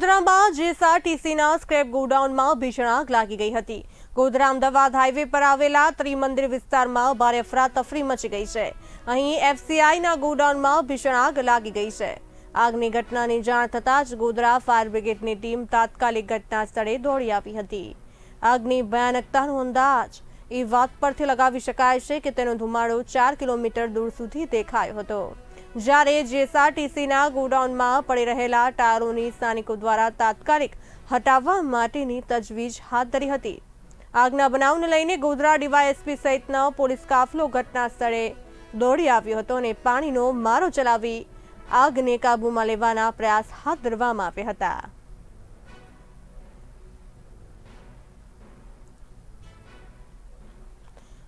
ગોધરામાં જેએસઆરટીસીના scrap ગોડાઉનમાં ભીષણ આગ લાગી ગઈ હતી. ગોધરા અમદાવાદ હાઈવે પર આવેલા ત્રિમંદિર વિસ્તારમાં ભારે અફરાતફરી મચી ગઈ છે. અહીં એફસીઆઈના ગોડાઉનમાં ભીષણ આગ લાગી ગઈ છે. આગની ઘટનાની જાણ થતાં જ ગોધરા ફાયર બ્રિગેડની ટીમ તાત્કાલિક ઘટના સ્થળે દોડી આવી હતી. આગની ભયાનકતાનો અંદાજ એ વાત પરથી લગાવી શકાય છે કે તેનો ધુમાડો ચાર કિલોમીટર દૂર સુધી દેખાયો હતો. જ્યારે જેએસઆરટીસીના ગોડાઉનમાં પડી રહેલા ટાયરોની સ્થાનિકો દ્વારા તાત્કાલિક હટાવવા માટેની તજવીજ હાથ ધરી હતી. આગના બનાવને લઈને ગોધરા ડીવાયએસપી સહિતનો પોલીસ કાફલો ઘટના સ્થળે દોડી આવ્યો હતો અને પાણીનો મારો ચલાવી આગને કાબૂમાં લેવાના પ્રયાસ હાથ ધરવામાં આવ્યા હતા.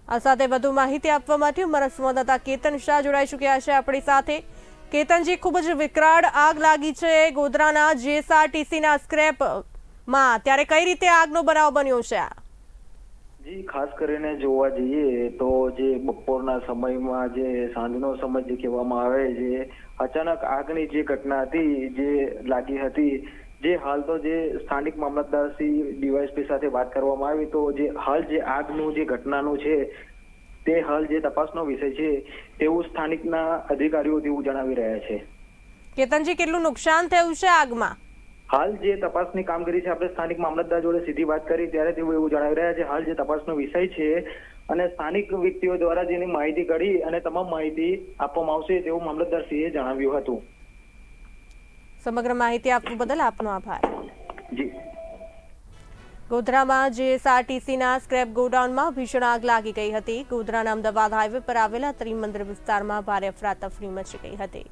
આ સાથે વધુ માહિતી આપવા માટે અમારા સંવાદદાતા કેતન શાહ જોડાઈ ચૂક્યા છે. આપણી સાથે કેતનજી, ખૂબ જ વિકરાળ આગ લાગી છે ગોધરાના જીએસઆરટીસીના સ્ક્રેપમાં. ત્યારે કઈ રીતે આગનો બનાવ બન્યો છે આ? જી, ખાસ કરીને જોવા જઈએ તો જે બપોરના સમયમાં જે સાંજનો સમય જે કહેવામાં આવે છે અચાનક આગની જે ઘટના હતી, જે લાગી હતી જે હાલ તો જે સ્થાનિક મામલતદાર શ્રી ડીવાયએસપી સાથે વાત કરવામાં આવી તો જે હાલ જે આગનું જે ઘટનાનું છે તે હાલ જે તપાસનો વિષય છે તેવું સ્થાનિકના અધિકારીઓ તેવું જણાવી રહ્યા છે. કેતનજી કેટલું નુકસાન થયું છે આગમાં? હાલ જે તપાસની કામગીરી છે આપણે સ્થાનિક મામલતદાર જોડે સીધી વાત કરી ત્યારે તેઓ એવું જણાવી રહ્યા છે હાલ જે તપાસનો વિષય છે અને સ્થાનિક વ્યક્તિઓ દ્વારા જેની માહિતી કરી અને તમામ માહિતી આપવામાં આવશે તેવું મામલતદારશ્રીએ જણાવ્યું હતું. સમગ્ર માહિતી આપવા બદલ આપનો આભાર. જી. ગોધરામાં જેએસઆરટીસીના સ્ક્રેપ ગોડાઉનમાં ભીષણ આગ લાગી ગઈ હતી. ગોધરાના અમદાવાદ હાઈવે પર આવેલા ત્રિમંદિર વિસ્તારમાં ભારે અફરાતફરી મચી ગઈ હતી.